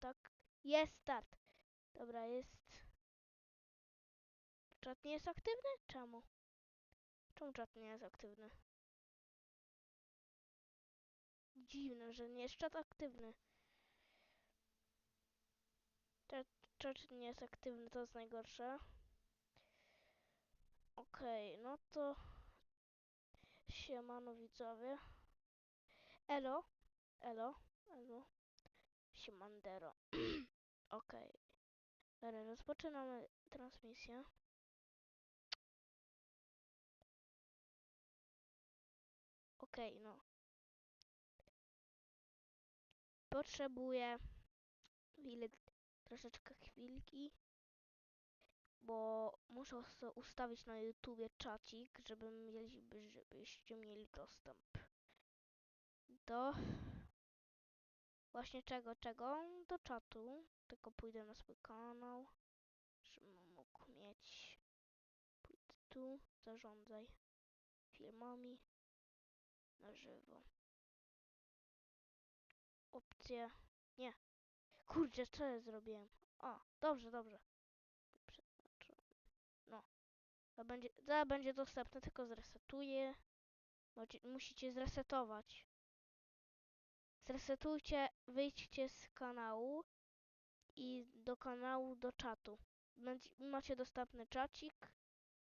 tak. Jest start. Dobra, jest. Czat nie jest aktywny? Czemu? Czemu czat nie jest aktywny? Dziwne, że nie jest czat aktywny. Czat, nie jest aktywny, to jest najgorsze. Okej, no to... Siemano widzowie. Elo, elo, elo. Siemandero. Okej. Dobra, rozpoczynamy transmisję. Okej, no. Potrzebuję chwilę, troszeczkę chwilki, bo muszę ustawić na YouTubie czacik, żeby mieli, żebyście mieli dostęp do właśnie czego, czego? Do czatu. Tylko pójdę na swój kanał, żebym mógł mieć. Pójdę tu, zarządzaj filmami na żywo. Opcje. Nie. Kurczę, co ja zrobiłem? O, dobrze, dobrze. No. To będzie, to będzie dostępne, tylko zresetuję. Musicie zresetować. Zresetujcie, wyjdźcie z kanału i do kanału, do czatu. Będzie, macie dostępny czacik.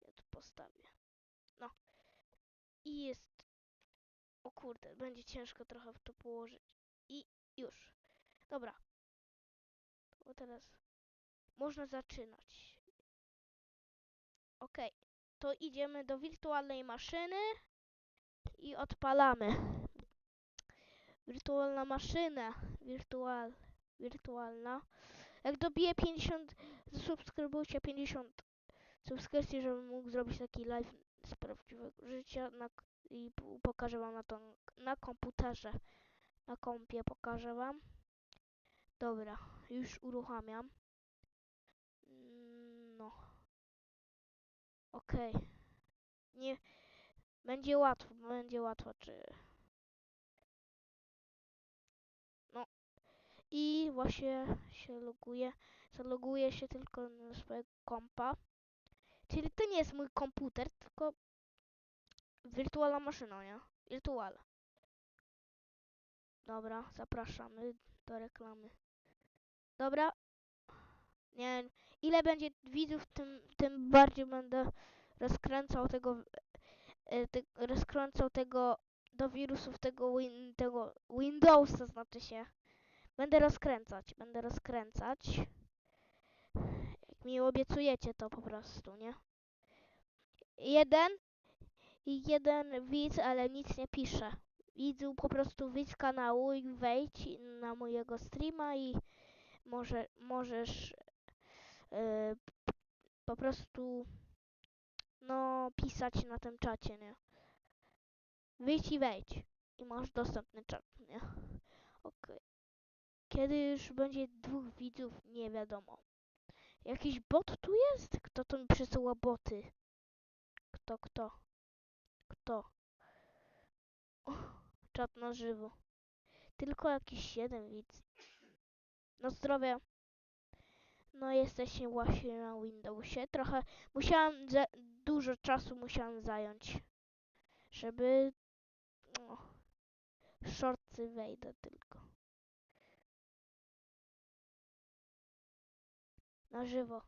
Ja tu postawię. No. I jest... O kurde, będzie ciężko trochę w to położyć. I już. Dobra. To teraz można zaczynać. Ok. To idziemy do wirtualnej maszyny i odpalamy. Wirtualna maszyna. Wirtual. Wirtualna. Jak dobiję 50, zasubskrybujcie 50 subskrypcji, żebym mógł zrobić taki live z prawdziwego życia na, i pokażę wam na to na komputerze. Na kompie pokażę wam. Dobra, już uruchamiam. Mm, No. Okej. Nie. Będzie łatwo, będzie łatwo, czy... I właśnie się loguję. Zaloguję się tylko na swojego kompa. Czyli to nie jest mój komputer, tylko wirtualna maszyna, nie? Wirtual. Dobra, zapraszamy do reklamy. Dobra. Nie wiem, ile będzie widzów, tym, tym bardziej będę rozkręcał tego, e, te, rozkręcał tego do wirusów tego, win, tego Windowsa, znaczy się. Będę rozkręcać, będę rozkręcać. Jak mi obiecujecie to po prostu, nie? Jeden jeden widz, ale nic nie pisze. Widzu po prostu wyjdź z kanału i wejdź na mojego streama i może, możesz p- po prostu no pisać na tym czacie, nie? Wyjdź i wejdź i masz dostępny czat, nie? Okej. Kiedy już będzie dwóch widzów, nie wiadomo. Jakiś bot tu jest? Kto to mi przesyła boty? Kto, kto? Kto? Czat na żywo. Tylko jakiś jeden widz. No zdrowie. No jesteśmy właśnie na Windowsie. Trochę musiałam, dużo czasu musiałam zająć, żeby no, shortsy wejdę tylko. Na żywo.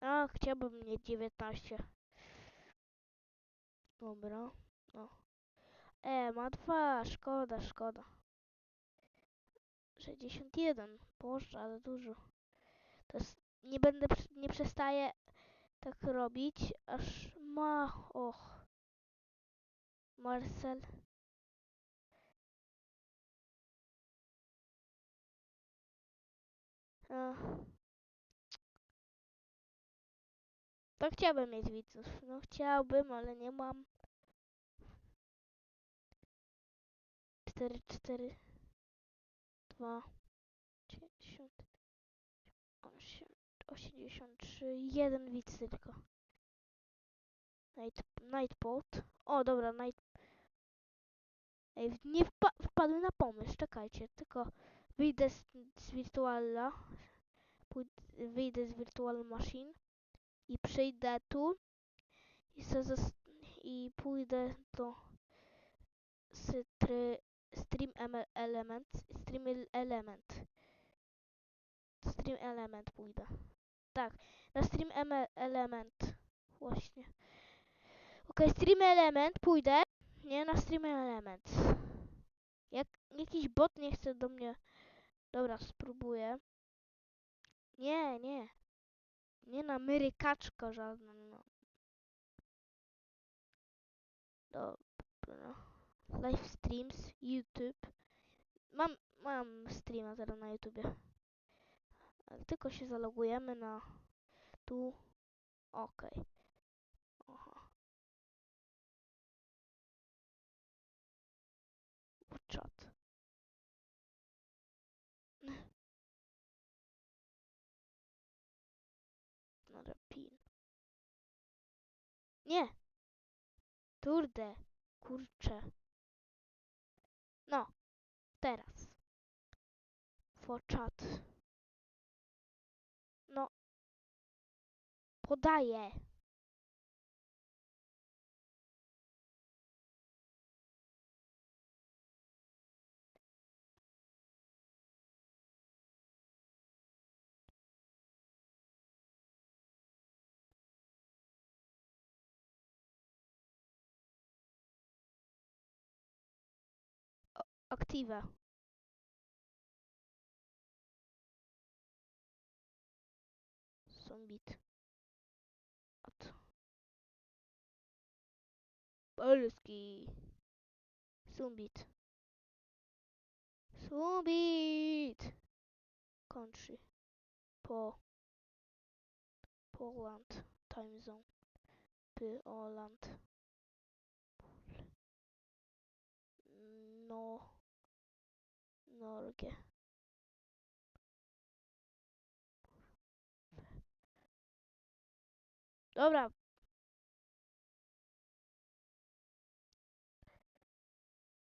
A, chciałbym mieć 19. Dobra, no. E, ma dwa, szkoda, szkoda. 61, Boże, ale dużo. To jest, nie będę, nie przestaję tak robić, aż ma, och. Marcel. To chciałbym mieć widzów. No chciałbym, ale nie mam. 4, 4, 2, 90, 8, 83, jeden widz tylko. Night, Nightbot. O, dobra, Night. Ej, nie wpa wpadłem na pomysł, czekajcie, tylko wyjdę z, z Virtuala, wyjdę z Virtual Machine i przyjdę tu i, se i pójdę do stry, Stream Eme- Element, Stream el- Element, Stream Element pójdę. Tak, na Stream Eme- Element, właśnie. Okej, Stream Element pójdę, nie, na Stream Element. Jak jakiś bot nie chce do mnie. Dobra, spróbuję. Nie, nie. Nie na myrykaczka żadna. No. Dobra. Live streams, YouTube. Mam, mam streama teraz na YouTubie. Tylko się zalogujemy na tu. Okej. Aha. Nie. Kurde. Kurczę. No. Teraz. For. No. Podaję. Aktywa. Zombit. Polski. Zombit. Zombit. Country. Po. Poland. Time zone. Poland. No. Norge. Dobra.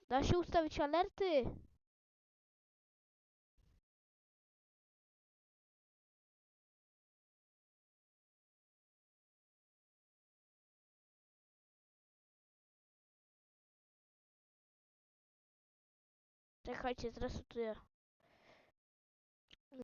Da się ustawić alerty. Czekajcie, zresetuję.